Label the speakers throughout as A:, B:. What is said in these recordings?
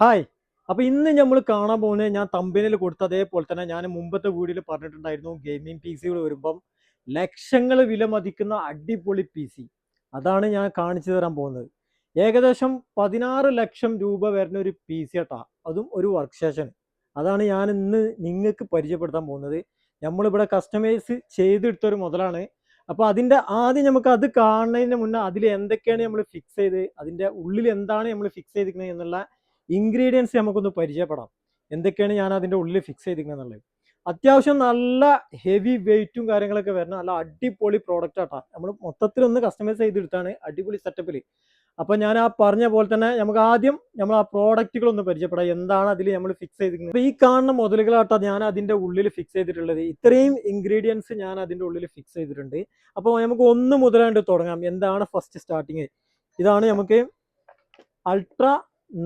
A: Hi. അപ്പൊ ഇന്ന് നമ്മൾ കാണാൻ പോകുന്നത് ഞാൻ തമ്പിനിൽ കൊടുത്ത അതേപോലെ തന്നെ ഞാൻ മുമ്പത്തെ വീഡിയോയിൽ പറഞ്ഞിട്ടുണ്ടായിരുന്നു ഗെയിമിംഗ് പി സികൾ വരുമ്പം ലക്ഷങ്ങൾ വില മതിക്കുന്ന അടിപൊളി പി സി അതാണ് ഞാൻ കാണിച്ചു തരാൻ പോകുന്നത്. ഏകദേശം പതിനാറ് ലക്ഷം രൂപ വരുന്ന ഒരു പി സി ആട്ടാ. അതും ഒരു വർക്ക് സ്റ്റേഷൻ അതാണ് ഞാൻ ഇന്ന് നിങ്ങൾക്ക് പരിചയപ്പെടുത്താൻ പോകുന്നത്. നമ്മളിവിടെ കസ്റ്റമൈസ് ചെയ്തെടുത്ത ഒരു മുതലാണ്. അപ്പോൾ അതിന്റെ ആദ്യം നമുക്ക് അത് കാണുന്നതിന് മുന്നേ അതിൽ എന്തൊക്കെയാണ് നമ്മൾ ഫിക്സ് ചെയ്ത് അതിന്റെ ഉള്ളിൽ എന്താണ് നമ്മൾ ഫിക്സ് ചെയ്തിരിക്കുന്നത് എന്നുള്ള ഇൻഗ്രീഡിയൻസ് നമുക്കൊന്ന് പരിചയപ്പെടാം. എന്തൊക്കെയാണ് ഞാൻ അതിന്റെ ഉള്ളിൽ ഫിക്സ് ചെയ്തിരിക്കുന്നത് അത്യാവശ്യം നല്ല ഹെവി വെയിറ്റും കാര്യങ്ങളൊക്കെ വരുന്ന നല്ല അടിപൊളി പ്രോഡക്റ്റ് ആട്ടാ. നമ്മൾ മൊത്തത്തിൽ ഒന്ന് കസ്റ്റമൈസ് ചെയ്തെടുത്താണ് അടിപൊളി സെറ്റപ്പിൽ അപ്പോൾ ഞാൻ ആ പറഞ്ഞ പോലെ തന്നെ നമുക്ക് ആദ്യം നമ്മൾ ആ പ്രോഡക്റ്റുകൾ ഒന്ന് പരിചയപ്പെടാം. എന്താണ് അതിൽ നമ്മൾ ഫിക്സ് ചെയ്തിരിക്കുന്നത്. അപ്പോൾ ഈ കാണുന്ന മുതലുകളാട്ടാ ഞാൻ അതിന്റെ ഉള്ളിൽ ഫിക്സ് ചെയ്തിട്ടുള്ളത്. ഇത്രയും ഇൻഗ്രീഡിയൻസ് ഞാൻ അതിന്റെ ഉള്ളിൽ ഫിക്സ് ചെയ്തിട്ടുണ്ട്. അപ്പോൾ നമുക്ക് ഒന്ന് മുതലാണ്ട് തുടങ്ങാം. എന്താണ് ഫസ്റ്റ് സ്റ്റാർട്ടിങ് ഇതാണ് നമുക്ക് അൾട്രാ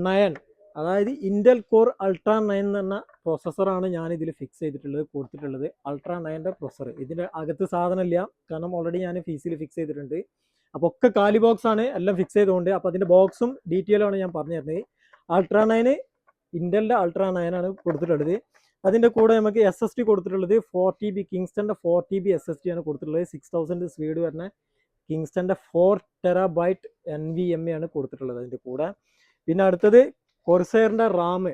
A: നയൻ അതായത് ഇന്റൽ കോർ അൾട്രാ നയൻ എന്ന് പറഞ്ഞ പ്രോസസ്സറാണ് ഞാൻ ഇതിൽ ഫിക്സ് ചെയ്തിട്ടുള്ളത് കൊടുത്തിട്ടുള്ളത്. അൾട്രാ നയന്റെ പ്രൊസസ്സർ ഇതിന്റെ അകത്ത് സാധനമില്ല കാരണം ഓൾറെഡി ഞാൻ ഫീസിൽ ഫിക്സ് ചെയ്തിട്ടുണ്ട്. അപ്പോൾ ഒക്കെ കാലി ബോക്സ് ആണ്. എല്ലാം ഫിക്സ് ചെയ്തുകൊണ്ട് അപ്പോൾ അതിന്റെ ബോക്സും ഡീറ്റെയിലും ആണ് ഞാൻ പറഞ്ഞു തരുന്നത്. അൾട്രാ നയന് ഇന്റലിന്റെ അൾട്രാ നയൻ ആണ് കൊടുത്തിട്ടുള്ളത്. അതിന്റെ കൂടെ നമുക്ക് എസ് എസ് ടി കൊടുത്തിട്ടുള്ളത് four T B കിങ്സ്റ്റന്റെ four T B S S D ആണ് കൊടുത്തിട്ടുള്ളത്. സിക്സ് തൗസൻഡ് സ്പീഡ് വരുന്ന കിങ്സ്റ്റന്റെ four terabyte N V M E ആണ് കൊടുത്തിട്ടുള്ളത് അതിന്റെ കൂടെ. പിന്നെ അടുത്തത് കൊർസെയറിന്റെ റാം.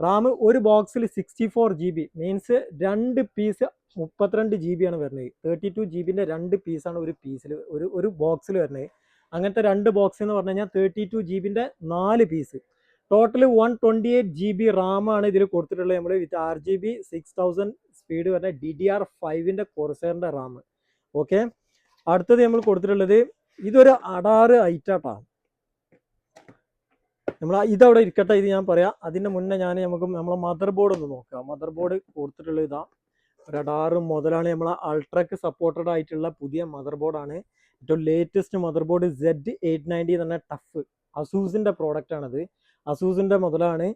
A: റാം ഒരു ബോക്സിൽ sixty four G B means രണ്ട് പീസ് മുപ്പത്തിരണ്ട് ജി ബി ആണ് വരുന്നത്. തേർട്ടി ടു ജി ബിന്റെ രണ്ട് പീസാണ് ഒരു പീസിൽ ഒരു ഒരു ബോക്സിൽ വരുന്നത്. അങ്ങനത്തെ രണ്ട് ബോക്സ് എന്ന് പറഞ്ഞു കഴിഞ്ഞാൽ തേർട്ടി ടു ജി ബിന്റെ നാല് piece total one twenty eight G B റാമാണ് ഇതിൽ കൊടുത്തിട്ടുള്ളത്. നമ്മൾ with R G B six thousand speed വരുന്ന ഡി ഡി ആർ ഫൈവിന്റെ കൊർസെയറിന്റെ റാം. ഓക്കെ അടുത്തത് നമ്മൾ കൊടുത്തിട്ടുള്ളത് ഇതൊരു അടാറ് ഐറ്റാട്ടാണ് നമ്മൾ ഇതവിടെ ഇരിക്കട്ടെ ഇത് ഞാൻ പറയാം. അതിന് മുന്നേ ഞാൻ നമുക്ക് നമ്മളെ മദർ ബോർഡ് ഒന്ന് നോക്കാം. മദർ ബോർഡ് കൊടുത്തിട്ടുള്ള ഇതാ. റഡാറ് മുതലാണ് നമ്മളെ അൾട്രക്ക് സപ്പോർട്ടഡ് ആയിട്ടുള്ള പുതിയ മദർ ബോർഡാണ് ഏറ്റവും latest mother board Z eight ninety തന്നെ ടഫ് അസൂസിന്റെ പ്രോഡക്റ്റാണത് അസൂസിന്റെ മുതലാണ്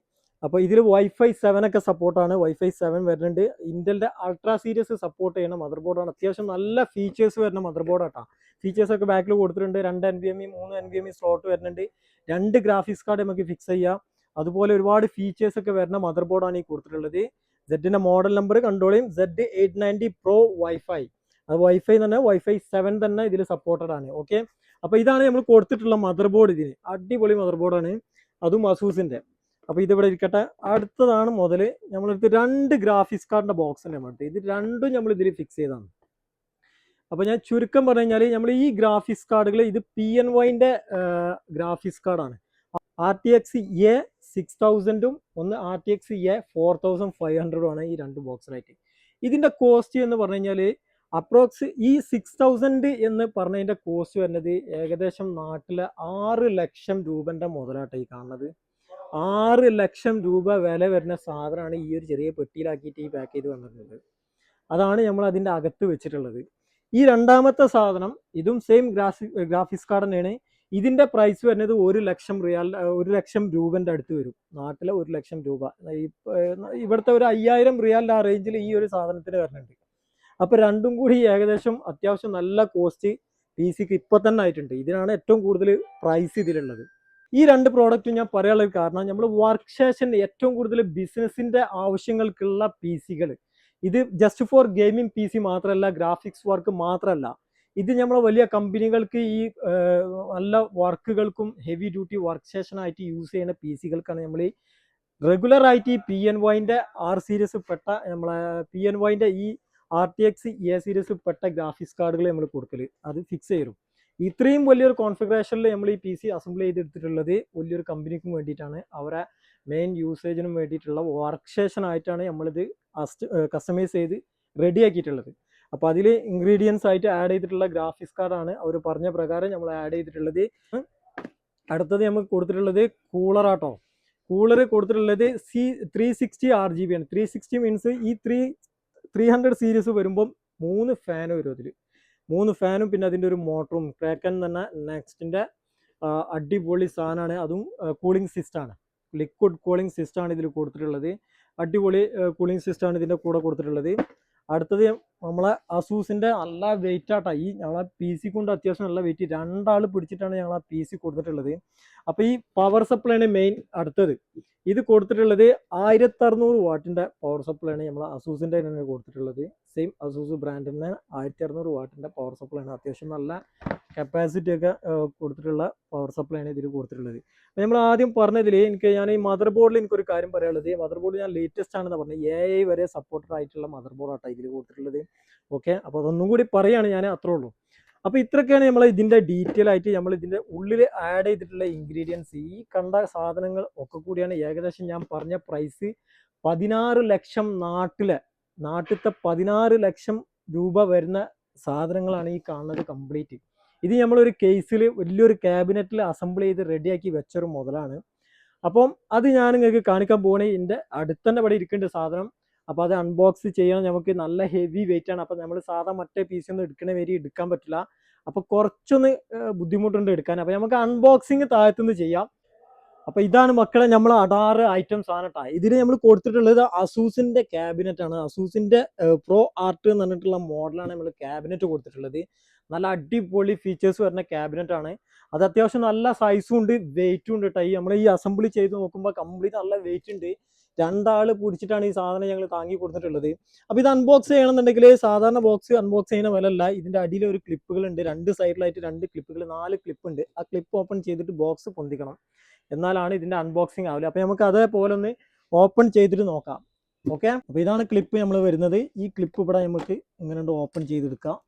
A: അപ്പോൾ ഇതിൽ വൈഫൈ സെവൻ ഒക്കെ സപ്പോർട്ടാണ് വൈഫൈ സെവൻ വരുന്നുണ്ട്. ഇന്റലിന്റെ അൾട്രാ സീരീസ് സപ്പോർട്ട് ചെയ്യുന്ന മദർ ബോർഡാണ് അത്യാവശ്യം നല്ല ഫീച്ചേഴ്സ് വരുന്ന മദർ ബോർഡ് ആട്ടാ. ഫീച്ചേഴ്സ് ഒക്കെ ബാക്കിൽ കൊടുത്തിട്ടുണ്ട്. രണ്ട് എൻ ബി എം ഇ മൂന്ന് N V M E slot വരുന്നുണ്ട്. രണ്ട് ഗ്രാഫിക്സ് കാർഡ് നമുക്ക് ഫിക്സ് ചെയ്യാം. അതുപോലെ ഒരുപാട് ഫീച്ചേഴ്സ് ഒക്കെ വരുന്ന മദർ ബോർഡാണ് ഈ കൊടുത്തിട്ടുള്ളത്. സെഡിന്റെ model number കണ്ടോളിയും Z eight ninety pro wifi അത് വൈഫൈ തന്നെ വൈഫൈ സെവൻ തന്നെ ഇതിൽ സപ്പോർട്ടഡ് ആണ്. ഓക്കെ അപ്പോൾ ഇതാണ് നമ്മൾ കൊടുത്തിട്ടുള്ള മദർ ബോർഡ് ഇതിന് അടിപൊളി മദർ ബോർഡാണ് അതും അസൂസിന്റെ അപ്പോൾ ഇതിവിടെ ഇരിക്കട്ടെ. അടുത്തതാണ് മുതൽ നമ്മളെടുത്ത് രണ്ട് ഗ്രാഫിക്സ് കാർഡിന്റെ ബോക്സ് തന്നെ വേണ്ടത് ഇത് രണ്ടും നമ്മൾ ഇതിൽ ഫിക്സ് ചെയ്താണ്. അപ്പോൾ ഞാൻ ചുരുക്കം പറഞ്ഞു കഴിഞ്ഞാൽ നമ്മൾ ഈ ഗ്രാഫിക്സ് കാർഡുകൾ ഇത് പി എൻ വൈന്റെ ഗ്രാഫിക്സ് കാർഡാണ് R T X A six തൗസൻഡും ഒന്ന് R T X A four thousand five ഹൺഡ്രഡും ആണ് ഈ രണ്ട് ബോക്സിനായിട്ട് ഇതിന്റെ കോസ്റ്റ് എന്ന് പറഞ്ഞു കഴിഞ്ഞാൽ അപ്രോക്സ് ഈ സിക്സ് തൗസൻഡ് എന്ന് പറഞ്ഞതിന്റെ കോസ്റ്റ് വരുന്നത് ഏകദേശം നാട്ടിലെ ആറ് ലക്ഷം രൂപന്റെ മുതലാട്ടോ ഈ കാണുന്നത്. ആറ് ലക്ഷം രൂപ വില വരുന്ന സാധനമാണ് ഈ ഒരു ചെറിയ പെട്ടിയിലാക്കിയിട്ട് ഈ പാക്ക് ചെയ്ത് വന്നിട്ടുള്ളത് അതാണ് നമ്മൾ അതിന്റെ അകത്ത് വെച്ചിട്ടുള്ളത്. ഈ രണ്ടാമത്തെ സാധനം ഇതും സെയിം ഗ്രാഫി ഗ്രാഫിക്സ് കാർഡ് തന്നെയാണ്. ഇതിന്റെ പ്രൈസ് വരുന്നത് ഒരു ലക്ഷം റിയാൽ ഒരു ലക്ഷം രൂപന്റെ അടുത്ത് വരും. നാട്ടിലെ ഒരു ലക്ഷം രൂപ. ഇവിടുത്തെ ഒരു അയ്യായിരം റിയാലിന്റെ ആ റേഞ്ചിൽ ഈ ഒരു സാധനത്തിന് വരുന്നുണ്ട്. അപ്പോൾ രണ്ടും കൂടി ഏകദേശം അത്യാവശ്യം നല്ല കോസ്റ്റ് പി സിക്ക് ഇപ്പം തന്നെ ആയിട്ടുണ്ട്. ഇതിനാണ് ഏറ്റവും കൂടുതൽ പ്രൈസ് ഇതിലുള്ളത്. ഈ രണ്ട് പ്രോഡക്റ്റും ഞാൻ പറയാനുള്ള കാരണം നമ്മൾ വർക്ക് സ്റ്റേഷൻ ഏറ്റവും കൂടുതൽ ബിസിനസിന്റെ ആവശ്യങ്ങൾക്കുള്ള പി സികൾ ഇത് just for gaming P C മാത്രമല്ല ഗ്രാഫിക്സ് വർക്ക് മാത്രമല്ല. ഇത് നമ്മളെ വലിയ കമ്പനികൾക്ക് ഈ നല്ല വർക്കുകൾക്കും ഹെവി ഡ്യൂട്ടി വർക്ക് സ്റ്റേഷൻ ആയിട്ട് യൂസ് ചെയ്യുന്ന പി സികൾക്കാണ് നമ്മൾ ഈ റെഗുലർ ആയിട്ട് ഈ പി എൻ വൈന്റെ ആർ സീരീസ് പെട്ട നമ്മളെ പി എൻ വൈന്റെ ഈ R T X A series പെട്ട ഗ്രാഫിക്സ് കാർഡുകൾ നമ്മൾ കൊടുക്കൽ അത് ഫിക്സ് ചെയ്യും. ഇത്രയും വലിയൊരു കോൺഫിഗറേഷനിൽ നമ്മൾ ഈ പി സി അസംബിൾ ചെയ്തെടുത്തിട്ടുള്ളത് വലിയൊരു കമ്പനിക്കും വേണ്ടിയിട്ടാണ്. അവരെ മെയിൻ യൂസേജിനും വേണ്ടിയിട്ടുള്ള വർക്ക് സ്റ്റേഷൻ ആയിട്ടാണ് നമ്മളിത് കസ്റ്റമൈസ് ചെയ്ത് റെഡിയാക്കിയിട്ടുള്ളത് അപ്പോൾ അതിൽ ഇൻഗ്രീഡിയൻസ് ആയിട്ട് ആഡ് ചെയ്തിട്ടുള്ള ഗ്രാഫിക്സ് കാർഡാണ് അവർ പറഞ്ഞ പ്രകാരം നമ്മൾ ആഡ് ചെയ്തിട്ടുള്ളത്. അടുത്തത് നമുക്ക് കൊടുത്തിട്ടുള്ളത് കൂളർ ആട്ടോ. കൂളർ കൊടുത്തിട്ടുള്ളത് C three sixty R G B ആണ്. ത്രീ സിക്സ്റ്റി മീൻസ് ഈ ത്രീ ത്രീ ഹൺഡ്രഡ് സീരീസ് വരുമ്പം മൂന്ന് ഫാൻ വരും അതിൽ മൂന്ന് ഫാനും പിന്നെ അതിന്റെ ഒരു മോട്ടറും. ക്രാക്കൻ തന്നെ നെക്സ്റ്റിന്റെ അടിപൊളി സാധനമാണ്. അതും കൂളിംഗ് സിസ്റ്റമാണ് ലിക്വിഡ് കൂളിംഗ് സിസ്റ്റമാണ് ഇതിൽ കൊടുത്തിട്ടുള്ളത്. അടിപൊളി കൂളിംഗ് സിസ്റ്റമാണ് ഇതിന്റെ കൂടെ കൊടുത്തിട്ടുള്ളത്. അടുത്തത് നമ്മളെ അസൂസിന്റെ നല്ല വെയിറ്റ് ആട്ടാ. ഈ ഞങ്ങളെ പി സി കൊണ്ട് അത്യാവശ്യം നല്ല വെയിറ്റ് രണ്ടാൾ പിടിച്ചിട്ടാണ് ഞങ്ങൾ ആ പി സി കൊടുത്തിട്ടുള്ളത്. അപ്പോൾ ഈ പവർ സപ്ലൈ ആണ് മെയിൻ അടുത്തത്. ഇത് കൊടുത്തിട്ടുള്ളത് ആയിരത്തി അറുന്നൂറ് വാട്ടിന്റെ പവർ സപ്ലൈയാണ് നമ്മൾ അസൂസിന്റെ തന്നെ കൊടുത്തിട്ടുള്ളത്. സെയിം അസൂസ് ബ്രാൻഡിന്റെ ആയിരത്തി അറുന്നൂറ് വാട്ടിന്റെ പവർ സപ്ലൈയാണ് അത്യാവശ്യം നല്ല കപ്പാസിറ്റി ഒക്കെ കൊടുത്തിട്ടുള്ള പവർ സപ്ലൈ ആണ് ഇതിൽ കൊടുത്തിട്ടുള്ളത്. അപ്പോൾ നമ്മൾ ആദ്യം പറഞ്ഞതിൽ എനിക്ക് ഞാൻ ഈ മദർ ബോർഡിൽ എനിക്കൊരു കാര്യം പറയാനുള്ളത്. മദർ ബോർഡ് ഞാൻ ലേറ്റസ്റ്റ് ആണെന്ന് പറഞ്ഞത്. എ ഐ വരെ സപ്പോർട്ടഡ് ആയിട്ടുള്ള മദർ ബോർഡ് ആട്ടോ ഇതിൽ കൊടുത്തിട്ടുള്ളത്. ഓക്കെ അപ്പോൾ അതൊന്നും കൂടി പറയാണ് ഞാൻ അത്രേ ഉള്ളൂ. അപ്പോൾ ഇത്രയൊക്കെയാണ് നമ്മൾ ഇതിന്റെ ഡീറ്റെയിൽ ആയിട്ട് നമ്മൾ ഇതിന്റെ ഉള്ളിൽ ആഡ് ചെയ്തിട്ടുള്ള ഇൻഗ്രീഡിയൻസ് ഈ കണ്ട സാധനങ്ങൾ ഒക്കെ കൂടിയാണ് ഏകദേശം ഞാൻ പറഞ്ഞ പ്രൈസ് പതിനാറ് ലക്ഷം നാട്ടിലെ നാട്ടിലത്തെ പതിനാറ് ലക്ഷം രൂപ വരുന്ന സാധനങ്ങളാണ് ഈ കാണുന്നത് കംപ്ലീറ്റ് ഇത് നമ്മളൊരു കേസിൽ വലിയൊരു ക്യാബിനറ്റിൽ അസംബിൾ ചെയ്ത് റെഡിയാക്കി വെച്ചൊരു മുതലാണ് അപ്പം അത് ഞാൻ നിങ്ങൾക്ക് കാണിക്കാൻ പോകണേ എന്റെ അടുത്തന്നെ ഇവിടെ ഇരിക്കേണ്ട സാധനം അപ്പോൾ അത് അൺബോക്സ് ചെയ്യണം നമുക്ക് നല്ല ഹെവി വെയിറ്റ് ആണ്. അപ്പോൾ നമ്മൾ സാധാ മറ്റേ പീസ് ഒന്നും എടുക്കണ വരി എടുക്കാൻ പറ്റില്ല. അപ്പോൾ കുറച്ചൊന്ന് ബുദ്ധിമുട്ടുണ്ട് എടുക്കാൻ. അപ്പോൾ നമുക്ക് അൺബോക്സിങ് താഴത്തുനിന്ന് ചെയ്യാം. അപ്പോൾ ഇതാണ് മക്കളെ നമ്മൾ അടാറ് ഐറ്റംസ് ആണ് കേട്ടോ ഇതിൽ നമ്മൾ കൊടുത്തിട്ടുള്ളത് അസൂസിന്റെ ക്യാബിനറ്റ് ആണ്. അസൂസിന്റെ പ്രോ ആർട്ട് എന്ന് പറഞ്ഞിട്ടുള്ള മോഡലാണ് നമ്മൾ ക്യാബിനറ്റ് കൊടുത്തിട്ടുള്ളത്. നല്ല അടിപൊളി ഫീച്ചേഴ്സ് വരുന്ന ക്യാബിനറ്റ് ആണ്. അത് അത്യാവശ്യം നല്ല സൈസും ഉണ്ട് വെയിറ്റും ഉണ്ട് കേട്ടോ ഈ നമ്മൾ ഈ അസംബിൾ ചെയ്ത് നോക്കുമ്പോൾ കംപ്ലീറ്റ് നല്ല വെയിറ്റ് ഉണ്ട്. രണ്ടാൾ പിടിച്ചിട്ടാണ് ഈ സാധനം ഞങ്ങൾ താങ്ങി കൊടുത്തിട്ടുള്ളത്. അപ്പോൾ ഇത് അൺബോക്സ് ചെയ്യണമെന്നുണ്ടെങ്കിൽ സാധാരണ ബോക്സ് അൺബോക്സ് ചെയ്യുന്ന വിലല്ല ഇതിന്റെ അടിയിൽ ഒരു ക്ലിപ്പുകൾ ഉണ്ട് രണ്ട് സൈഡിലായിട്ട് രണ്ട് ക്ലിപ്പുകൾ നാല് ക്ലിപ്പ് ഉണ്ട്. ആ ക്ലിപ്പ് ഓപ്പൺ ചെയ്തിട്ട് ബോക്സ് പൊന്തിക്കണം. എന്നാലാണ് ഇതിന്റെ അൺബോക്സിങ് ആവില്ല അപ്പോൾ നമുക്ക് അതേപോലെ ഒന്ന് ഓപ്പൺ ചെയ്തിട്ട് നോക്കാം. ഓക്കെ അപ്പോൾ ഇതാണ് ക്ലിപ്പ് നമ്മൾ വരുന്നത്. ഈ ക്ലിപ്പ് ഇവിടെ നമുക്ക് ഇങ്ങനെ ഓപ്പൺ ചെയ്തെടുക്കാം.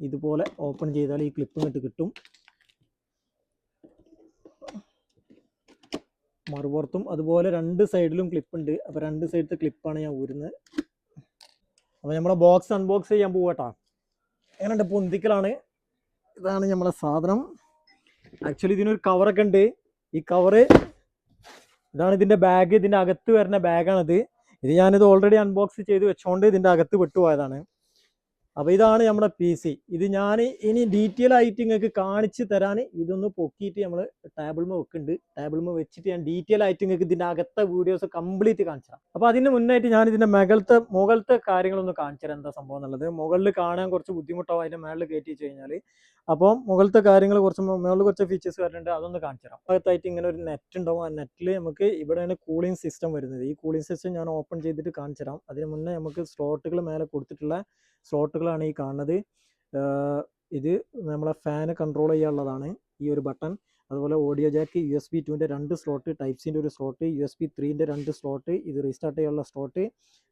A: ഇതുപോലെ ഓപ്പൺ ചെയ്താൽ ഈ ക്ലിപ്പ് ഇങ്ങോട്ട് കിട്ടും. മറുപുറത്തും അതുപോലെ രണ്ട് സൈഡിലും ക്ലിപ്പ് ഉണ്ട്. അപ്പോൾ രണ്ട് സൈഡിലത്തെ ക്ലിപ്പാണ് ഞാൻ ഊരുന്നത് അപ്പോൾ നമ്മളെ ബോക്സ് അൺബോക്സ് ചെയ്യാൻ പോവട്ടാ എങ്ങനെയുണ്ട് പൊന്തിക്കലാണ്. ഇതാണ് നമ്മളെ സാധനം. ആക്ച്വലി ഇതിനൊരു കവറൊക്കെ ഉണ്ട്. ഈ കവറ് ഇതാണ് ഇതിന്റെ ബാഗ് ഇതിന്റെ അകത്ത് വരുന്ന ബാഗാണിത് ഇത് ഞാനിത് ഓൾറെഡി അൺബോക്സ് ചെയ്ത് വെച്ചോണ്ട് ഇതിന്റെ അകത്ത് വിട്ടുപോയതാണ് അപ്പോൾ ഇതാണ് നമ്മുടെ പി സി ഇത് ഞാൻ ഇനി ഡീറ്റെയിൽ ആയിട്ട് നിങ്ങൾക്ക് കാണിച്ച് തരാൻ ഇതൊന്ന് പൊക്കിയിട്ട് നമ്മൾ ടേബിൾമ വെക്കുന്നുണ്ട് ടേബിൾമ വെച്ചിട്ട് ഞാൻ ഡീറ്റെയിൽ ആയിട്ട് നിങ്ങൾക്ക് ഇതിന്റെ അകത്തെ വീഡിയോസ് കംപ്ലീറ്റ് കാണിച്ചു തരാം. അപ്പോൾ അതിന് മുന്നായിട്ട് ഞാൻ ഇതിന്റെ മുകളത്തെ മുകളത്തെ കാര്യങ്ങളൊന്ന് കാണിച്ചു തരാം എന്താ സംഭവം എന്നുള്ളത്. മുകളിൽ കാണാൻ കുറച്ച് ബുദ്ധിമുട്ടാവും അതിന്റെ മേളിൽ കയറ്റി വെച്ച് കഴിഞ്ഞാൽ അപ്പോൾ മുകളിലത്തെ കാര്യങ്ങൾ കുറച്ച് മുകളിൽ കുറച്ച് ഫീച്ചേഴ്സ് വരുന്നുണ്ട് അതൊന്ന് കാണിച്ചു തരാം അകത്തായിട്ട് ഇങ്ങനെ ഒരു നെറ്റ് ഉണ്ടാവും. ആ നെറ്റിൽ നമുക്ക് ഇവിടെയാണ് കൂളിംഗ് സിസ്റ്റം വരുന്നത്. ഈ കൂളിംഗ് സിസ്റ്റം ഞാൻ ഓപ്പൺ ചെയ്തിട്ട് കാണിച്ചു തരാം അതിന് മുന്നേ നമുക്ക് സ്ലോട്ടുകൾ മേലെ കൊടുത്തിട്ടുള്ള സ്ലോട്ടുകളാണ് ഈ കാണുന്നത്. ഇത് നമ്മളെ ഫാന് കൺട്രോൾ ചെയ്യാനുള്ളതാണ് ഈ ഒരു ബട്ടൺ അതുപോലെ audio jack U S B ടുവിന്റെ രണ്ട് സ്ലോട്ട് ടൈപ്പ് സിന്റെ ഒരു സ്ലോട്ട് യു എസ് ബി ത്രീന്റെ രണ്ട് സ്ലോട്ട് ഇത് റീസ്റ്റാർട്ട് ചെയ്യാനുള്ള സ്ലോട്ട്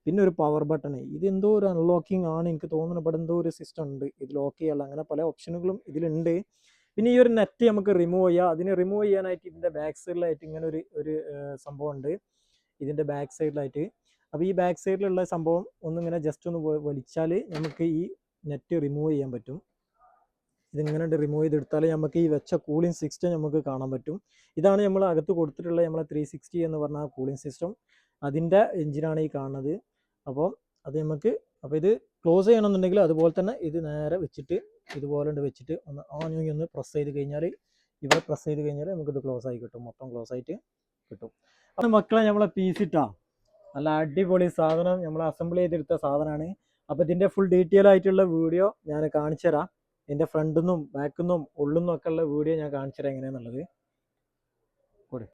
A: പിന്നെ ഒരു പവർ ബട്ടൺ ഇത് എന്തോ ഒരു അൺലോക്കിംഗ് ആണ്. എനിക്ക് തോന്നുന്നത് ഇവിടെ എന്തോ ഒരു സിസ്റ്റം ഉണ്ട്. ഇത് ലോക്ക് ചെയ്യാനുള്ള അങ്ങനെ പല ഓപ്ഷനുകളും ഇതിലുണ്ട്. പിന്നെ ഈ ഒരു നെറ്റ് നമുക്ക് റിമൂവ് ചെയ്യാം. അതിനെ റിമൂവ് ചെയ്യാനായിട്ട് ഇതിന്റെ ബാക്ക് സൈഡിലായിട്ട് ഇങ്ങനെ ഒരു ഒരു സംഭവം ഉണ്ട്. ഇതിന്റെ ബാക്ക് സൈഡിലായിട്ട് അപ്പോൾ ഈ ബാക്ക് സൈഡിലുള്ള സംഭവം ഒന്നിങ്ങനെ ജസ്റ്റ് ഒന്ന് വലിച്ചാൽ നമുക്ക് ഈ നെറ്റ് റിമൂവ് ചെയ്യാൻ പറ്റും. ഇതിങ്ങനെ റിമൂവ് ചെയ്തെടുത്താൽ നമുക്ക് ഈ വെച്ച കൂളിംഗ് സിസ്റ്റം നമുക്ക് കാണാൻ പറ്റും. ഇതാണ് നമ്മൾ അകത്ത് കൊടുത്തിട്ടുള്ള നമ്മളെ ത്രീ സിക്സ്റ്റി എന്ന് പറഞ്ഞ കൂളിംഗ് സിസ്റ്റം അതിന്റെ എഞ്ചിനാണ് ഈ കാണുന്നത്. അപ്പോൾ അത് നമുക്ക് അപ്പോൾ ഇത് ക്ലോസ് ചെയ്യണമെന്നുണ്ടെങ്കിൽ അതുപോലെ തന്നെ ഇത് നേരെ വെച്ചിട്ട് ഇതുപോലെ വെച്ചിട്ട് ഒന്ന് ആഞ്ഞു ഒന്ന് പ്രസ് ചെയ്ത് കഴിഞ്ഞാൽ ഇവിടെ പ്രസ് ചെയ്ത് കഴിഞ്ഞാൽ നമുക്കിത് ക്ലോസ് ആയി കിട്ടും. മൊത്തം ക്ലോസ് ആയിട്ട് കിട്ടും. അപ്പോൾ മക്കളെ നമ്മളെ പീസിട്ടാ നല്ല അടിപൊളി സാധനം നമ്മൾ അസംബിൾ ചെയ്തെടുത്ത സാധനമാണ് അപ്പോൾ ഇതിന്റെ ഫുൾ ഡീറ്റെയിൽ ആയിട്ടുള്ള വീഡിയോ ഞാൻ കാണിച്ചു തരാം എന്റെ ഫ്രണ്ടിൽ നിന്നും ബാക്കിൽ നിന്നും ഉള്ളിൽ നിന്നും ഒക്കെ ഉള്ള വീഡിയോ ഞാൻ കാണിച്ചു തരാം എങ്ങനെയാണെന്നുള്ളത് കൂടെ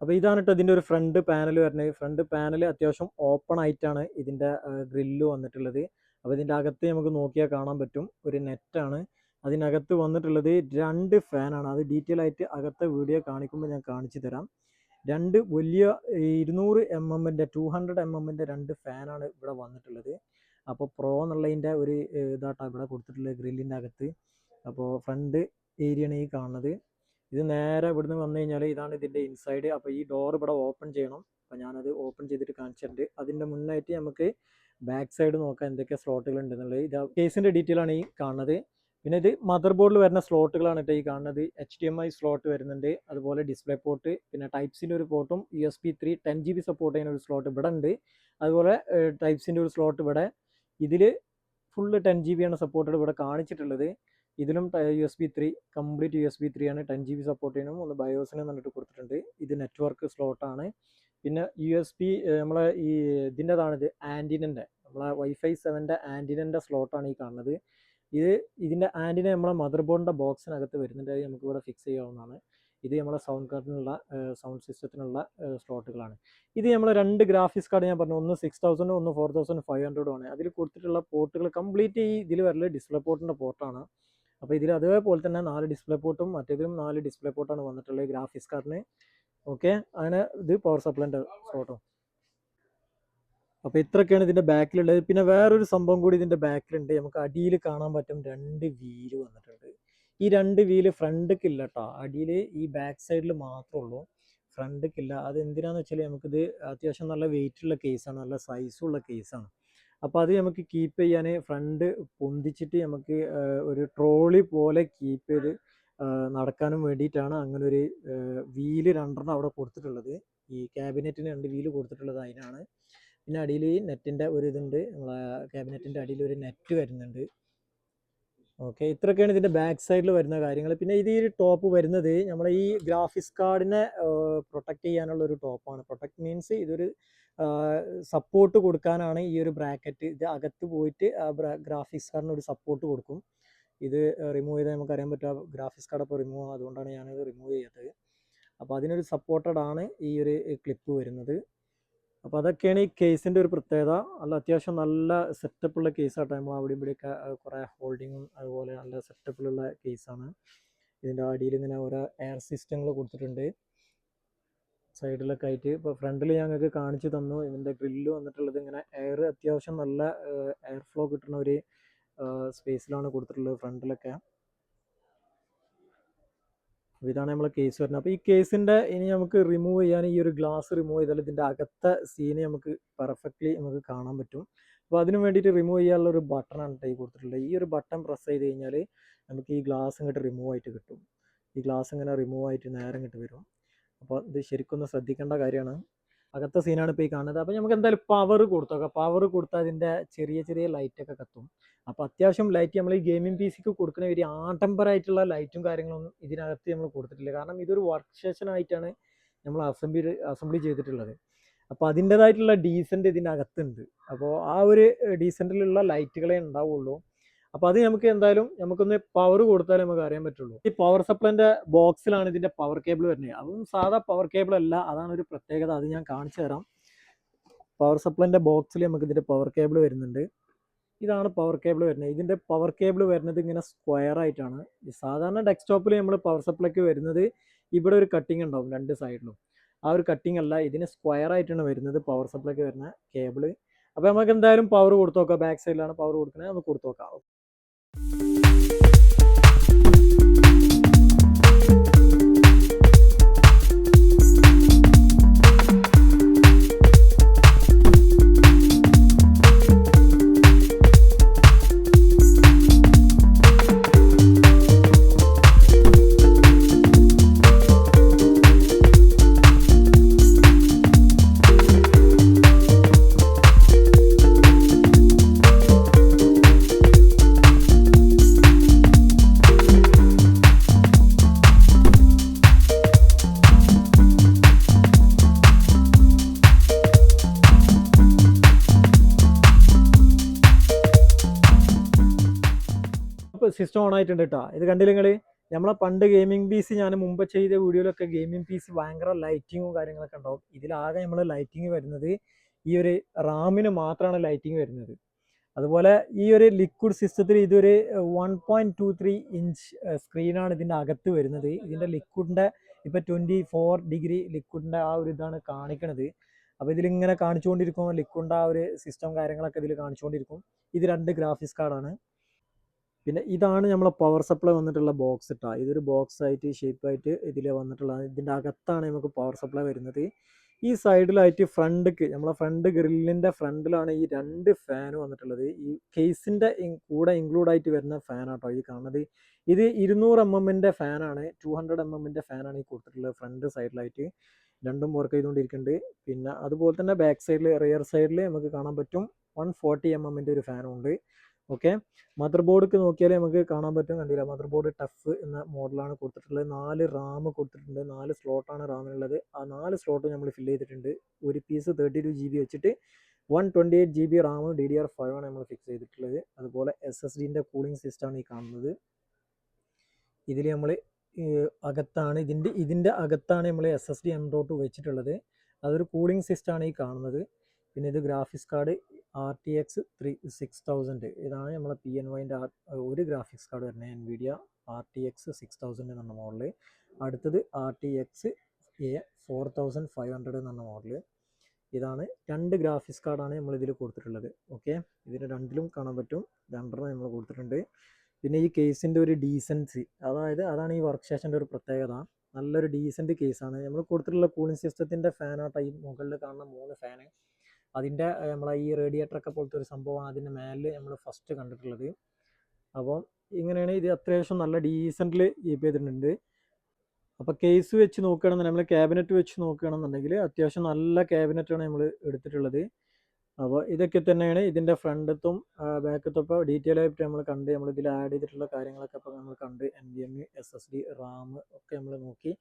A: അപ്പോൾ ഇതാണ് കേട്ടോ ഇതിന്റെ ഒരു ഫ്രണ്ട് പാനൽ വരുന്നത് ഫ്രണ്ട് പാനൽ അത്യാവശ്യം ഓപ്പൺ ആയിട്ടാണ് ഇതിന്റെ ഗ്രില്ല് വന്നിട്ടുള്ളത്. അപ്പോൾ ഇതിന്റെ അകത്ത് നമുക്ക് നോക്കിയാൽ കാണാൻ പറ്റും. ഒരു നെറ്റാണ് അതിനകത്ത് വന്നിട്ടുള്ളത് രണ്ട് ഫാനാണ് അത് ഡീറ്റെയിൽ ആയിട്ട് അകത്തെ വീഡിയോ കാണിക്കുമ്പോൾ ഞാൻ കാണിച്ചു തരാം. രണ്ട് വലിയ ഇരുന്നൂറ് എം എമ്മിന്റെ ടു ഹൺഡ്രഡ് എം എമ്മിന്റെ രണ്ട് ഫാനാണ് ഇവിടെ വന്നിട്ടുള്ളത്. അപ്പോൾ പ്രോ എന്നുള്ളതിന്റെ ഒരു ഇതാട്ടാ ഇവിടെ കൊടുത്തിട്ടുള്ളത് ഗ്രില്ലിന്റെ അകത്ത് അപ്പോൾ ഫ്രണ്ട് ഏരിയയാണ് ഈ കാണുന്നത്. ഇത് നേരെ ഇവിടുന്ന് വന്നു കഴിഞ്ഞാൽ ഇതാണ് ഇതിന്റെ ഇൻസൈഡ് അപ്പോൾ ഈ ഡോർ ഇവിടെ ഓപ്പൺ ചെയ്യണം. അപ്പോൾ ഞാനത് ഓപ്പൺ ചെയ്തിട്ട് കാണിച്ചിട്ടുണ്ട്. അതിന്റെ മുന്നായിട്ട് നമുക്ക് ബാക്ക് സൈഡ് നോക്കാം എന്തൊക്കെ സ്ലോട്ടുകൾ ഉണ്ടെന്നുള്ളത്. ഇത് കേസിന്റെ ഡീറ്റെയിൽ ആണ് ഈ കാണുന്നത്. പിന്നെ ഇത് മദർ ബോർഡിൽ വരുന്ന സ്ലോട്ടുകളാണ് കേട്ടോ ഈ കാണുന്നത്. H D M I slot വരുന്നുണ്ട്. അതുപോലെ ഡിസ്പ്ലേ പോർട്ട് പിന്നെ ടൈപ്സിന്റെ ഒരു പോർട്ടും U S B three ten G B support ചെയ്യുന്ന ഒരു സ്ലോട്ട് ഇവിടെ ഉണ്ട്. അതുപോലെ ടൈപ്സിന്റെ ഒരു സ്ലോട്ട് ഇവിടെ ഇതിൽ ഫുള്ള് ടെൻ ജി ബി ആണ് സപ്പോർട്ടഡ് ഇവിടെ കാണിച്ചിട്ടുള്ളത്. ഇതിലും U S B three complete U S B three ആണ് ടെൻ ജി ബി സപ്പോർട്ട് ചെയ്യണം ഒന്ന് ബയോസിനെ എന്നിട്ട് കൊടുത്തിട്ടുണ്ട്. ഇത് നെറ്റ്വർക്ക് സ്ലോട്ടാണ് പിന്നെ യു എസ് ബി നമ്മളെ ഈ ഇതിന്റെതാണിത് ആന്റിനന്റെ നമ്മളെ വൈഫൈ സെവന്റെ ആന്റിനന്റെ സ്ലോട്ടാണ് ഈ കാണുന്നത്. ഇത് ഇതിന്റെ ആന്റിന നമ്മളെ മദർ ബോർഡിന്റെ ബോക്സിനകത്ത് വരുന്നുണ്ട്. നമുക്കിവിടെ നമുക്ക് ഇവിടെ ഫിക്സ് ചെയ്യാവുന്നതാണ്. ഇത് നമ്മളെ സൗണ്ട് കാർഡിനുള്ള സൗണ്ട് സിസ്റ്റത്തിനുള്ള സ്ലോട്ടുകളാണ് ഇത് നമ്മൾ രണ്ട് ഗ്രാഫിക്സ് കാർഡ് ഞാൻ പറഞ്ഞു ഒന്ന് സിക്സ് തൗസൻഡ് ഒന്ന് ഫോർ തൗസൻഡ് ഫൈവ് ഹൺഡ്രഡും ആണ്. അതിൽ കൊടുത്തിട്ടുള്ള പോർട്ടുകൾ കംപ്ലീറ്റ് ഈ ഇതിൽ വരൽ ഡിസ്പ്ലേ പോർട്ടിന്റെ പോർട്ടാണ് അപ്പോൾ ഇതിൽ അതേപോലെ തന്നെ നാല് ഡിസ്പ്ലേ പോർട്ടും മറ്റേതിലും നാല് ഡിസ്പ്ലേ പോർട്ടാണ് വന്നിട്ടുള്ളത് ഗ്രാഫിക്സ് കാർഡിന് ഓക്കെ അങ്ങനെ ഇത് പവർ സപ്ലൈന്റെ സ്ലോട്ടും അപ്പോൾ ഇത്രയൊക്കെയാണ് ഇതിന്റെ ബാക്കിലുള്ളത് പിന്നെ വേറൊരു സംഭവം കൂടി ഇതിന്റെ ബാക്കിലുണ്ട് നമുക്ക് അടിയിൽ കാണാൻ പറ്റും രണ്ട് വീൽ വന്നിട്ടുണ്ട്. ഈ രണ്ട് വീൽ ഫ്രണ്ടിക്കില്ല കേട്ടോ അടിയിൽ ഈ ബാക്ക് സൈഡിൽ മാത്രമേ ഉള്ളൂ. ഫ്രണ്ടിക്കില്ല അത് എന്തിനാന്ന് വെച്ചാൽ നമുക്കിത് അത്യാവശ്യം നല്ല വെയിറ്റ് ഉള്ള കേസാണ് നല്ല സൈസുള്ള കേസാണ് അപ്പോൾ അത് നമുക്ക് കീപ്പ് ചെയ്യാൻ ഫ്രണ്ട് പൊന്തിച്ചിട്ട് നമുക്ക് ഒരു ട്രോളി പോലെ കീപ്പ് ചെയ്ത് നടക്കാനും വേണ്ടിയിട്ടാണ് അങ്ങനെ ഒരു വീൽ രണ്ടെണ്ണം അവിടെ കൊടുത്തിട്ടുള്ളത്. ഈ ക്യാബിനറ്റിന് രണ്ട് വീൽ കൊടുത്തിട്ടുള്ളത് അതിനാണ്. പിന്നെ അടിയിൽ നെറ്റിന്റെ ഒരു ഇതുണ്ട്. നമ്മളെ ക്യാബിനറ്റിന്റെ അടിയിൽ ഒരു നെറ്റ് വരുന്നുണ്ട്. ഓക്കെ. ഇത്രയൊക്കെയാണ് ഇതിന്റെ ബാക്ക് സൈഡിൽ വരുന്ന കാര്യങ്ങൾ പിന്നെ ഇത് ഈ ടോപ്പ് വരുന്നത് നമ്മൾ ഈ ഗ്രാഫിക്സ് കാർഡിനെ പ്രൊട്ടക്റ്റ് ചെയ്യാനുള്ള ഒരു ടോപ്പാണ്. പ്രൊട്ടക്ട് മീൻസ് ഇതൊരു സപ്പോർട്ട് കൊടുക്കാനാണ് ഈ ഒരു ബ്രാക്കറ്റ്. ഇത് അകത്ത് പോയിട്ട് ആ ഗ്രാഫിക്സ് കാർഡിന് ഒരു സപ്പോർട്ട് കൊടുക്കും. ഇത് റിമൂവ് ചെയ്താൽ നമുക്ക് അറിയാൻ പറ്റുക ഗ്രാഫിക്സ് കാർഡ് അപ്പോൾ റിമൂവ് അതുകൊണ്ടാണ് ഞാനത് റിമൂവ് ചെയ്യാത്തത് അപ്പോൾ അതിനൊരു സപ്പോർട്ടഡ് ആണ് ഈ ഒരു ക്ലിപ്പ് വരുന്നത്. അപ്പോൾ അതൊക്കെയാണ് ഈ കേസിന്റെ ഒരു പ്രത്യേകത. അല്ല അത്യാവശ്യം നല്ല സെറ്റപ്പുള്ള കേസാട്ടോ നമ്മൾ അവിടെ ഇവിടെയൊക്കെ കുറേ ഹോൾഡിങ്ങും അതുപോലെ നല്ല സെറ്റപ്പിലുള്ള കേസാണ് ഇതിന്റെ അടിയിൽ ഇങ്ങനെ ഓരോ എയർ സിസ്റ്റങ്ങൾ കൊടുത്തിട്ടുണ്ട്. സൈഡിലൊക്കെ ആയിട്ട്. ഇപ്പോൾ ഫ്രണ്ടിൽ ഞങ്ങൾക്ക് കാണിച്ചു തന്നു. ഇതിന്റെ ഗ്രില്ല് വന്നിട്ടുള്ളത് ഇങ്ങനെ എയർ അത്യാവശ്യം നല്ല എയർ ഫ്ലോ കിട്ടുന്ന ഒരു സ്പേസിലാണ് കൊടുത്തിട്ടുള്ളത് ഫ്രണ്ടിലൊക്കെ അപ്പോൾ ഇതാണ് നമ്മളെ കേസ് വരുന്നത്. അപ്പോൾ ഈ കേസിന്റെ ഇനി നമുക്ക് റിമൂവ് ചെയ്യാൻ ഈ ഒരു ഗ്ലാസ് റിമൂവ് ചെയ്താൽ ഇതിന്റെ അകത്തെ സീനെ നമുക്ക് പെർഫെക്റ്റ്ലി നമുക്ക് കാണാൻ പറ്റും. അപ്പോൾ അതിന് വേണ്ടിയിട്ട് റിമൂവ് ചെയ്യാനുള്ള ഒരു ബട്ടണാണ് ഈ കൊടുത്തിട്ടുള്ളത്. ഈ ഒരു ബട്ടൺ പ്രസ് ചെയ്ത് കഴിഞ്ഞാൽ നമുക്ക് ഈ ഗ്ലാസ് ഇങ്ങോട്ട് റിമൂവ് ആയിട്ട് കിട്ടും. ഈ ഗ്ലാസ് ഇങ്ങനെ റിമൂവ് ആയിട്ട് നേരം ഇങ്ങോട്ട് വരും. അപ്പോൾ ഇത് ശരിക്കും ഒന്ന് ശ്രദ്ധിക്കേണ്ട കാര്യമാണ്. അകത്തെ സീനാണ് ഇപ്പോൾ ഈ കാണുന്നത്. അപ്പോൾ നമുക്ക് എന്തായാലും പവർ കൊടുത്തോക്കാം പവർ കൊടുത്താൽ അതിന്റെ ചെറിയ ചെറിയ ലൈറ്റൊക്കെ കത്തും. അപ്പോൾ അത്യാവശ്യം ലൈറ്റ് നമ്മൾ ഈ ഗെയിമിംഗ് പി സിക്ക് കൊടുക്കുന്ന ഒരു ആഡംബരമായിട്ടുള്ള ലൈറ്റും കാര്യങ്ങളൊന്നും ഇതിനകത്ത് നമ്മൾ കൊടുത്തിട്ടില്ല. കാരണം ഇതൊരു വർക്ക് സ്റ്റേഷനായിട്ടാണ് നമ്മൾ അസംബ്ലി അസംബ്ലി ചെയ്തിട്ടുള്ളത്. അപ്പോൾ അതിന്റെതായിട്ടുള്ള ഡീസന്റ് ഇതിനകത്തുണ്ട്. അപ്പോൾ ആ ഒരു ഡീസന്റിലുള്ള ലൈറ്റുകളേ ഉണ്ടാവുള്ളൂ. അപ്പോൾ അത് നമുക്ക് എന്തായാലും നമുക്കൊന്ന് പവർ കൊടുത്താലേ നമുക്ക് അറിയാൻ പറ്റുള്ളൂ. ഈ പവർ സപ്ലൈന്റെ ബോക്സിലാണ് ഇതിന്റെ പവർ കേബിൾ വരുന്നത്. അതും സാധാ പവർ കേബിൾ അല്ല. അതാണ് ഒരു പ്രത്യേകത. അത് ഞാൻ കാണിച്ചു തരാം. പവർ സപ്ലൈന്റെ ബോക്സിൽ നമുക്ക് ഇതിന്റെ പവർ കേബിൾ വരുന്നുണ്ട്. ഇതാണ് പവർ കേബിൾ വരുന്നത്. ഇതിന്റെ പവർ കേബിൾ വരുന്നത് ഇങ്ങനെ സ്ക്വയർ ആയിട്ടാണ്. സാധാരണ ഡെസ്ക്ടോപ്പിൽ നമ്മൾ പവർ സപ്ലൈക്ക് വരുന്നത് ഇവിടെ ഒരു കട്ടിങ് ഉണ്ടാവും രണ്ട് സൈഡിലും ആ ഒരു കട്ടിങ് അല്ല ഇതിന് സ്ക്വയർ ആയിട്ടാണ് വരുന്നത് പവർ സപ്ലൈക്ക് വരുന്ന കേബിൾ അപ്പോൾ നമുക്ക് എന്തായാലും പവർ കൊടുത്തു നോക്കാം. ബാക്ക് സൈഡിലാണ് പവർ കൊടുക്കുന്നത്. നമുക്ക് കൊടുത്തു നോക്കാം. Thank you സിസ്റ്റം ഓൺ ആയിട്ടുണ്ട് കേട്ടോ ഇത് കണ്ടില്ലെങ്കിൽ നമ്മളെ പണ്ട് ഗെയിമിംഗ് പി സി ഞാൻ മുമ്പ് ചെയ്ത വീഡിയോയിലൊക്കെ ഗെയിമിംഗ് പി സി ഭയങ്കര ലൈറ്റിങ്ങും കാര്യങ്ങളൊക്കെ ഉണ്ടാവും. ഇതിലാകെ നമ്മൾ ലൈറ്റിംഗ് വരുന്നത് ഈ ഒരു റാമിന് മാത്രമാണ് ലൈറ്റിംഗ് വരുന്നത്. അതുപോലെ ഈ ഒരു ലിക്വിഡ് സിസ്റ്റത്തിൽ ഇതൊരു one point two three inch സ്ക്രീനാണ് ഇതിന്റെ അകത്ത് വരുന്നത്. ഇതിന്റെ ലിക്വിഡിന്റെ ഇപ്പോൾ ട്വന്റി ഫോർ ഡിഗ്രി ലിക്വിഡിന്റെ ആ ഒരു ഇതാണ് കാണിക്കണത്. അപ്പോൾ ഇതിലിങ്ങനെ കാണിച്ചുകൊണ്ടിരിക്കും ലിക്വിഡിന്റെ ആ ഒരു സിസ്റ്റം കാര്യങ്ങളൊക്കെ ഇതിൽ കാണിച്ചുകൊണ്ടിരിക്കും ഇത് രണ്ട് ഗ്രാഫിക്സ് കാർഡാണ് പിന്നെ ഇതാണ് നമ്മളെ പവർ സപ്ലൈ വന്നിട്ടുള്ള ബോക്സ് ഇട്ടാ ഇതൊരു ബോക്സ് ആയിട്ട് ഷേപ്പ് ആയിട്ട് ഇതിൽ വന്നിട്ടുള്ള ഇതിന്റെ അകത്താണ് നമുക്ക് പവർ സപ്ലൈ വരുന്നത്. ഈ സൈഡിലായിട്ട് ഫ്രണ്ടിക്ക് നമ്മളെ ഫ്രണ്ട് ഗ്രില്ലിന്റെ ഫ്രണ്ടിലാണ് ഈ രണ്ട് ഫാൻ വന്നിട്ടുള്ളത്. ഈ കേസിന്റെ കൂടെ ഇൻക്ലൂഡ് ആയിട്ട് വരുന്ന ഫാൻ ആട്ടോ ഈ കാണുന്നത്. ഇത് ഇരുന്നൂറ് എം എമ്മിന്റെ ഫാനാണ് ടു ഹൺഡ്രഡ് എം എമ്മിന്റെ ഫാനാണ് ഈ കൊടുത്തിട്ടുള്ളത് ഫ്രണ്ട് സൈഡിലായിട്ട് രണ്ടും വർക്ക് ചെയ്തുകൊണ്ടിരിക്കുന്നുണ്ട്. പിന്നെ അതുപോലെ തന്നെ ബാക്ക് സൈഡിൽ റിയർ സൈഡിൽ നമുക്ക് കാണാൻ പറ്റും. വൺ ഫോർട്ടി എം എമ്മിന്റെ ഒരു ഫാനും ഉണ്ട്. ഓക്കെ മദർ ബോർഡൊക്കെ നോക്കിയാൽ നമുക്ക് കാണാൻ പറ്റും. കണ്ടില്ല? മദർ ബോർഡ് ടഫ് എന്ന മോഡലാണ് കൊടുത്തിട്ടുള്ളത്. നാല് റാം കൊടുത്തിട്ടുണ്ട്. നാല് സ്ലോട്ടാണ് റാമിനുള്ളത് ആ നാല് സ്ലോട്ട് നമ്മൾ ഫില്ല് ചെയ്തിട്ടുണ്ട്. ഒരു piece thirty two G B വെച്ചിട്ട് one twenty eight G B റാമും ഡി ഡി ആർ ഫൈവ് ആണ് നമ്മൾ ഫിക്സ് ചെയ്തിട്ടുള്ളത്. അതുപോലെ എസ് എസ് ഡിന്റെ കൂളിംഗ് സിസ്റ്റമാണ് ഈ കാണുന്നത്. ഇതിൽ നമ്മൾ അകത്താണ് ഇതിന്റെ ഇതിന്റെ അകത്താണ് നമ്മൾ S S D M dot വെച്ചിട്ടുള്ളത്. അതൊരു കൂളിംഗ് സിസ്റ്റമാണ് ഈ കാണുന്നത്. പിന്നെ ഇത് graphics card R T X three six thousand ഇതാണ് നമ്മളെ പി എൻ വൈന്റെ ഒരു ഗ്രാഫിക്സ് കാർഡ് വരുന്നത് Nvidia R T X six thousand എന്ന മോഡൽ അടുത്തത് R T X A four thousand five hundred എന്ന മോഡൽ ഇതാണ് രണ്ട് ഗ്രാഫിക്സ് കാർഡാണ് നമ്മൾ ഇതിൽ കൊടുത്തിട്ടുള്ളത്. ഓക്കെ ഇതിന് രണ്ടിലും കാണാൻ പറ്റും. രണ്ടെണ്ണം നമ്മൾ കൊടുത്തിട്ടുണ്ട്. പിന്നെ ഈ കേസിന്റെ ഒരു ഡീസൻസി അതായത് അതാണ് ഈ വർക്ക് സ്റ്റേഷന്റെ ഒരു പ്രത്യേകത. നല്ലൊരു ഡീസന്റ് കേസാണ് നമ്മൾ കൊടുത്തിട്ടുള്ള കൂളിംഗ് സിസ്റ്റത്തിന്റെ ഫാനായിട്ട് ഈ മുകളിൽ കാണുന്ന മൂന്ന് ഫാന് അതിന്റെ നമ്മളെ ഈ റേഡിയേറ്ററൊക്കെ പോലത്തെ ഒരു സംഭവമാണ് അതിന്റെ മേലിൽ നമ്മൾ ഫസ്റ്റ് കണ്ടിട്ടുള്ളത്. അപ്പം ഇങ്ങനെയാണ് ഇത് അത്യാവശ്യം നല്ല ഡീസന്റിൽ കീപ്പ് ചെയ്തിട്ടുണ്ട്. അപ്പോൾ കേസ് വെച്ച് നോക്കുകയാണെന്നുണ്ടെങ്കിൽ നമ്മൾ ക്യാബിനറ്റ് വെച്ച് നോക്കുകയാണെന്നുണ്ടെങ്കിൽ അത്യാവശ്യം നല്ല ക്യാബിനറ്റാണ് നമ്മൾ എടുത്തിട്ടുള്ളത്. അപ്പോൾ ഇതൊക്കെ തന്നെയാണ് ഇതിന്റെ ഫ്രണ്ടത്തും ബാക്കത്തും ഇപ്പോൾ ഡീറ്റെയിൽ ആയിട്ട് നമ്മൾ കണ്ട് നമ്മൾ ഇതിൽ ആഡ് ചെയ്തിട്ടുള്ള കാര്യങ്ങളൊക്കെ ഇപ്പോൾ നമ്മൾ കണ്ട് N V M S S D RAM ഒക്കെ നമ്മൾ നോക്കി.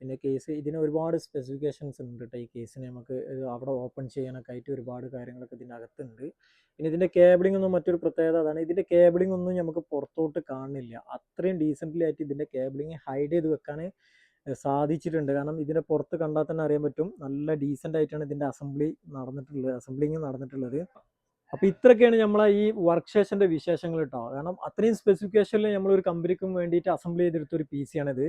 A: പിന്നെ കേസ് ഇതിന് ഒരുപാട് സ്പെസിഫിക്കേഷൻസ് ഉണ്ട് കേട്ടോ ഈ കേസിന് നമുക്ക് അവിടെ ഓപ്പൺ ചെയ്യാനൊക്കെ ആയിട്ട് ഒരുപാട് കാര്യങ്ങളൊക്കെ ഇതിന്റെ അകത്തുണ്ട്. പിന്നെ ഇതിന്റെ കേബിളിംഗ് ഒന്നും മറ്റൊരു പ്രത്യേകത അതാണ് ഇതിന്റെ കേബിളിംഗ് ഒന്നും നമുക്ക് പുറത്തോട്ട് കാണില്ല അത്രയും ഡീസന്റ്ലി ആയിട്ട് ഇതിന്റെ കേബിളിംഗ് ഹൈഡ് ചെയ്ത് വെക്കാൻ സാധിച്ചിട്ടുണ്ട്. കാരണം ഇതിന്റെ പുറത്ത് കണ്ടാൽ തന്നെ അറിയാൻ പറ്റും. നല്ല ഡീസന്റ് ആയിട്ടാണ് ഇതിന്റെ അസംബ്ലി നടന്നിട്ടുള്ളത് അസംബ്ലിങ് നടന്നിട്ടുള്ളത്. അപ്പോൾ ഇത്രയൊക്കെയാണ് നമ്മളെ ഈ വർക്ക് സ്റ്റേഷന്റെ വിശേഷങ്ങൾ കേട്ടോ കാരണം അത്രയും സ്പെസിഫിക്കേഷനിൽ നമ്മൾ ഒരു കമ്പനിക്കും വേണ്ടിയിട്ട് അസംബിൾ ചെയ്തെടുത്ത ഒരു പി സി ആണിത്.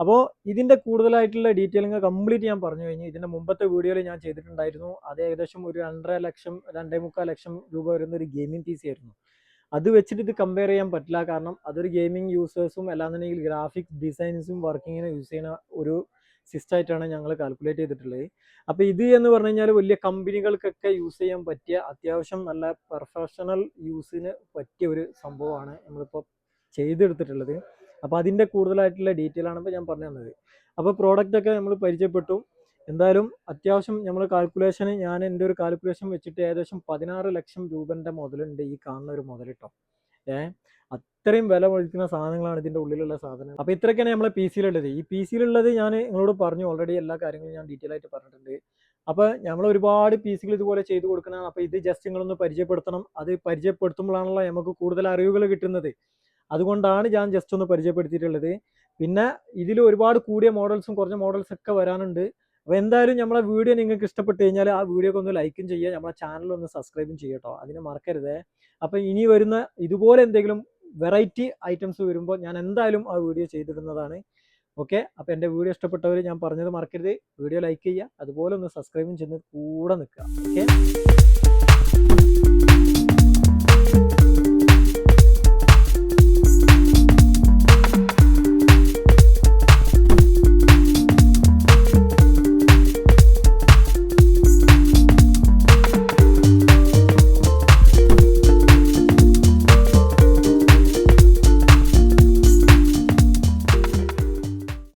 A: അപ്പോൾ ഇതിന്റെ കൂടുതലായിട്ടുള്ള ഡീറ്റെയിലിങ് കംപ്ലീറ്റ് ഞാൻ പറഞ്ഞു കഴിഞ്ഞു. ഇതിന്റെ മുമ്പത്തെ വീഡിയോയിൽ ഞാൻ ചെയ്തിട്ടുണ്ടായിരുന്നു. അത് ഏകദേശം ഒരു രണ്ടര ലക്ഷം രണ്ടേ മുക്കാൽ ലക്ഷം രൂപ വരുന്ന ഒരു ഗെയിമിംഗ് പി സി ആയിരുന്നു. അത് വെച്ചിട്ട് ഇത് കമ്പയർ ചെയ്യാൻ പറ്റില്ല. കാരണം അതൊരു ഗെയിമിംഗ് യൂസേഴ്സും അല്ലാന്നുണ്ടെങ്കിൽ ഗ്രാഫിക്സ് ഡിസൈൻസും വർക്കിങ്ങിന് യൂസ് ചെയ്യുന്ന ഒരു സിസ്റ്റം ആയിട്ടാണ് ഞങ്ങൾ കാൽക്കുലേറ്റ് ചെയ്തിട്ടുള്ളത്. അപ്പോൾ ഇത് എന്ന് പറഞ്ഞു കഴിഞ്ഞാൽ വലിയ കമ്പനികൾക്കൊക്കെ യൂസ് ചെയ്യാൻ പറ്റിയ അത്യാവശ്യം നല്ല പ്രൊഫഷണൽ യൂസിന് പറ്റിയ ഒരു സംഭവമാണ് നമ്മളിപ്പോൾ ചെയ്തെടുത്തിട്ടുള്ളത്. അപ്പോൾ അതിന്റെ കൂടുതലായിട്ടുള്ള ഡീറ്റെയിൽ ആണ് ഇപ്പോൾ ഞാൻ പറഞ്ഞു തന്നത്. അപ്പോൾ പ്രോഡക്റ്റ് ഒക്കെ നമ്മൾ പരിചയപ്പെട്ടു. എന്തായാലും അത്യാവശ്യം നമ്മൾ കാൽക്കുലേഷൻ ഞാൻ എന്റെ ഒരു കാൽക്കുലേഷൻ വെച്ചിട്ട് ഏകദേശം പതിനാറ് ലക്ഷം രൂപന്റെ മുതലുണ്ട് ഈ കാണുന്ന ഒരു മുതൽ കേട്ടോ ഏ? അത്രയും വില ഒഴിക്കുന്ന സാധനങ്ങളാണ് ഇതിന്റെ ഉള്ളിലുള്ള സാധനം അപ്പോൾ ഇത്രയൊക്കെയാണ് നമ്മളെ പി സിയിലുള്ളത് ഈ പി സിയിലുള്ളത് ഞാൻ നിങ്ങളോട് പറഞ്ഞു ഓൾറെഡി എല്ലാ കാര്യങ്ങളും ഞാൻ ഡീറ്റെയിൽ ആയിട്ട് പറഞ്ഞിട്ടുണ്ട്. അപ്പോൾ നമ്മൾ ഒരുപാട് പി സികൾ ഇതുപോലെ ചെയ്തു കൊടുക്കുന്നതാണ്. അപ്പോൾ ഇത് ജസ്റ്റ് നിങ്ങളൊന്ന് പരിചയപ്പെടുത്തണം. അത് പരിചയപ്പെടുത്തുമ്പോഴാണല്ലോ നമുക്ക് കൂടുതൽ അറിവുകൾ കിട്ടുന്നത്. അതുകൊണ്ടാണ് ഞാൻ ജസ്റ്റ് ഒന്ന് പരിചയപ്പെടുത്തിയിട്ടുള്ളത്. പിന്നെ ഇതിൽ ഒരുപാട് കൂടിയ മോഡൽസും കുറഞ്ഞ മോഡൽസൊക്കെ വരാനുണ്ട്. അപ്പോൾ എന്തായാലും നമ്മളെ വീഡിയോ നിങ്ങൾക്ക് ഇഷ്ടപ്പെട്ട് കഴിഞ്ഞാൽ ആ വീഡിയോക്ക് ഒന്ന് ലൈക്കും ചെയ്യുക നമ്മളെ ചാനൽ ഒന്ന് സബ്സ്ക്രൈബും ചെയ്യുക കേട്ടോ അതിന് മറക്കരുത്. അപ്പോൾ ഇനി വരുന്ന ഇതുപോലെ എന്തെങ്കിലും വെറൈറ്റി ഐറ്റംസ് വരുമ്പോൾ ഞാൻ എന്തായാലും ആ വീഡിയോ ചെയ്തിടുന്നതാണ്. ഓക്കെ അപ്പോൾ എന്റെ വീഡിയോ ഇഷ്ടപ്പെട്ടവർ ഞാൻ പറഞ്ഞത് മറക്കരുത്. വീഡിയോ ലൈക്ക് ചെയ്യുക. അതുപോലെ ഒന്ന് സബ്സ്ക്രൈബും ചെയ്യുന്നത് കൂടെ നിൽക്കുക. ഓക്കെ